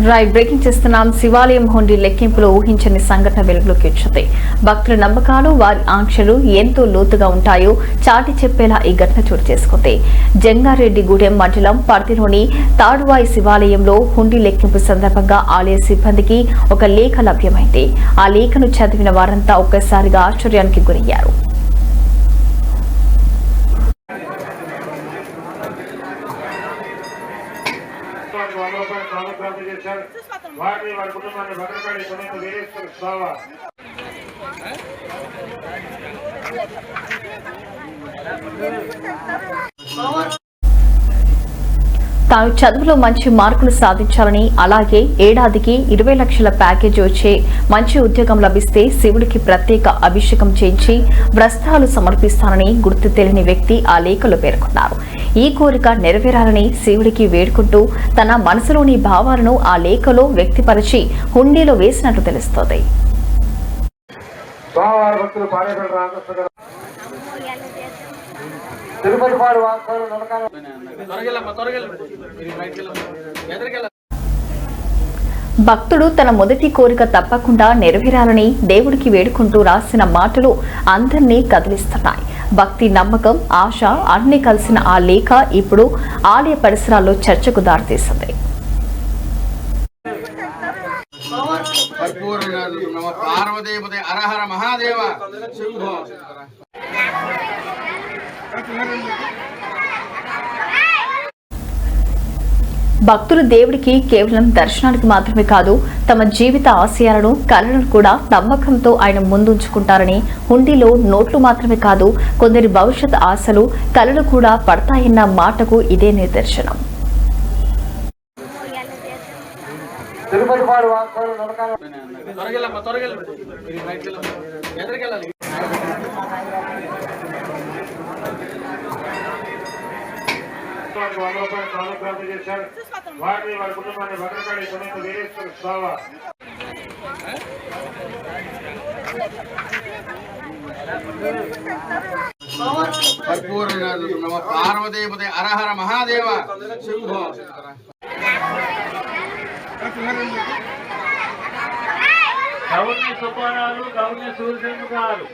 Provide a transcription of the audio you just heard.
Roy breaking చేస్తున్నాం. శివాలయం హుండీ లెక్కింపులో ఊహించని సంఘటన వెలుగులోకి వచ్చింది. భక్తుల నమ్మకాలు వారి ఆంక్షలు ఎంతో లోతుగా ఉంటాయో చాటి చెప్పేలా ఈ ఘటన చోటు చేసుకుంది. జంగారెడ్డిగూడెం మండలం పర్తిలోని తాడువాయి శివాలయంలో హుండీ లెక్కింపు సందర్భంగా ఆలయ సిబ్బందికి ఒక లేఖ లభ్యమైంది. ఆ లేఖను చదివిన వారంతా ఒక్కసారిగా ఆశ్చర్యానికి గురయ్యారు. వారికి వంద రూపాయలు కానుక ప్రాప్తి చేశారు వారిని వారి కుటుంబాన్ని భద్రకాళి సమేత వీరేశ్వర స్వామి తాను చదువులో మంచి మార్కులు సాధించాలని అలాగే ఏడాదికి ఇరవై లక్షల ప్యాకేజ్ వచ్చే మంచి ఉద్యోగం లభిస్తే శివుడికి ప్రత్యేక అభిషేకం చేయించి వ్రస్తాలు సమర్పిస్తానని గుర్తు తెలియని వ్యక్తి ఆ లేఖలో పేర్కొన్నారు. ఈ కోరిక నెరవేరాలని శివుడికి వేడుకుంటూ తన మనసులోని భావాలను ఆ లేఖలో వ్యక్తిపరిచి హుండీలో వేసినట్లు తెలుస్తోంది. తిరుపతి పాడు వాస్తవాలు నమ్మకాలు భక్తుడు తన మొదటి కోరిక తప్పకుండా నెరవేరాలని దేవుడికి వేడుకుంటూ రాసిన మాటలు అందరినీ కదిలిస్తున్నాయి. భక్తి నమ్మకం ఆశ అన్ని కలిసిన ఆ లేఖ ఇప్పుడు ఆలయ పరిసరాల్లో చర్చకు దారితీసింది. పార్వదేవతే అరహర మహాదేవ. భక్తులు దేవుడికి కేవలం దర్శనానికి మాత్రమే కాదు తమ జీవిత ఆశయాలను కళలను కూడా నమ్మకంతో ఆయన ముందుంచుకుంటారని హుండీలో నోట్లు మాత్రమే కాదు కొందరి భవిష్యత్ ఆశలు కళలు కూడా పడతాయన్న మాటకు ఇదే నిదర్శనం. తిరుపతి వారికి వంద రూపాయలు కానుక ప్రాప్తి చేశారు. వారిని వారి కుటుంబాన్ని భద్రకాళి సమేత వీరేశ్వర స్వామి. నమ అరహర మహాదేవ. శంభో గౌర్ని సుబ్బారావు గౌర్ని సూర్యసేన గారు